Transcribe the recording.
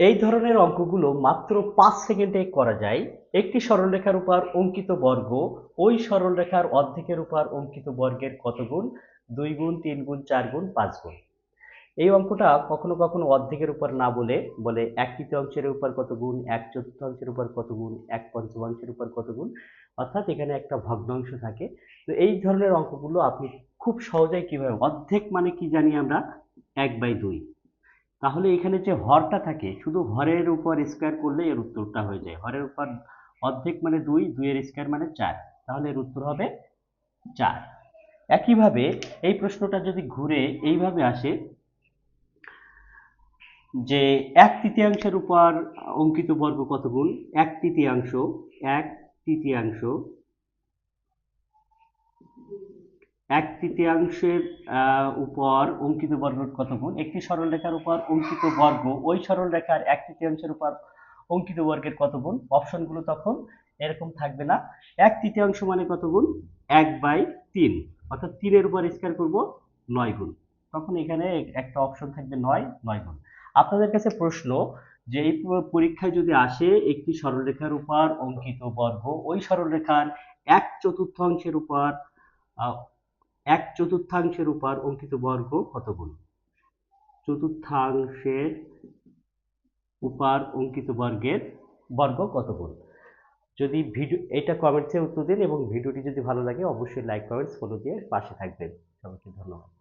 এই ধরনের অঙ্কগুলো মাত্র পাঁচ সেকেন্ডে করা যায়। একটি সরলরেখার উপর অঙ্কিত বর্গ, ওই সরলরেখার অর্ধেকের উপর অঙ্কিত বর্গের কত গুণ? দুই গুণ, তিন গুণ, চার গুণ, পাঁচ গুণ। এই অঙ্কটা কখনো কখনো অর্ধেকের উপর না বলে বলে এক তৃতীয়াংশের উপর কত গুণ, এক চতুর্থাংশের উপর কত গুণ, এক পঞ্চমাংশের উপর কত গুণ? অর্থাৎ এখানে একটা ভগ্নাংশ থাকে। তো এই ধরনের অঙ্কগুলো আপনি খুব সহজেই কীভাবে, অর্ধেক মানে কি জানি আমরা? এক বাই দুই। তাহলে এখানে যে হরটা থাকে, শুধু হরের উপর স্কোয়ার করলে এর উত্তরটা হয়ে যায়। হরের উপর অর্ধেক মানে দুই, দুইয়ের স্কোয়ার মানে চার। তাহলে এর উত্তর হবে চার। একইভাবে এই প্রশ্নটা যদি ঘুরে এইভাবে আসে যে এক তৃতীয়াংশের উপর অঙ্কিত বর্গ কত গুণ? এক তৃতীয়াংশ এক তৃতীয়াংশ এক তৃতীয়াংশের উপর অঙ্কিত বর্গ কত গুণ? একটি সরলরেখার উপর অঙ্কিত বর্গ, ওই সরলরেখার এক তৃতীয়াংশের উপর অঙ্কিত বর্গের কত গুণ? অপশনগুলো তখন এরকম থাকবে না। এক তৃতীয়াংশ মানে কত গুণ? এক বাই তিন। অর্থাৎ তিনের উপর স্কোয়ার করব নয় গুণ। তখন এখানে একটা অপশন থাকবে নয় নয় গুণ। আপনাদের কাছে প্রশ্ন যে এই পরীক্ষায় যদি আসে একটি সরলরেখার উপর অঙ্কিত বর্গ, ওই সরলরেখার এক চতুর্থাংশের উপর এক চতুর্থাংশের উপর অঙ্কিত বর্গ কত গুণ? চতুর্থাংশের উপর অঙ্কিত বর্গের বর্গ কত গুণ? যদি ভিডিও, এটা কমেন্টসে উত্তর দিন এবং ভিডিওটি যদি ভালো লাগে, অবশ্যই লাইক কমেন্টস ফলো দিয়ে পাশে থাকবেন। সবাইকে ধন্যবাদ।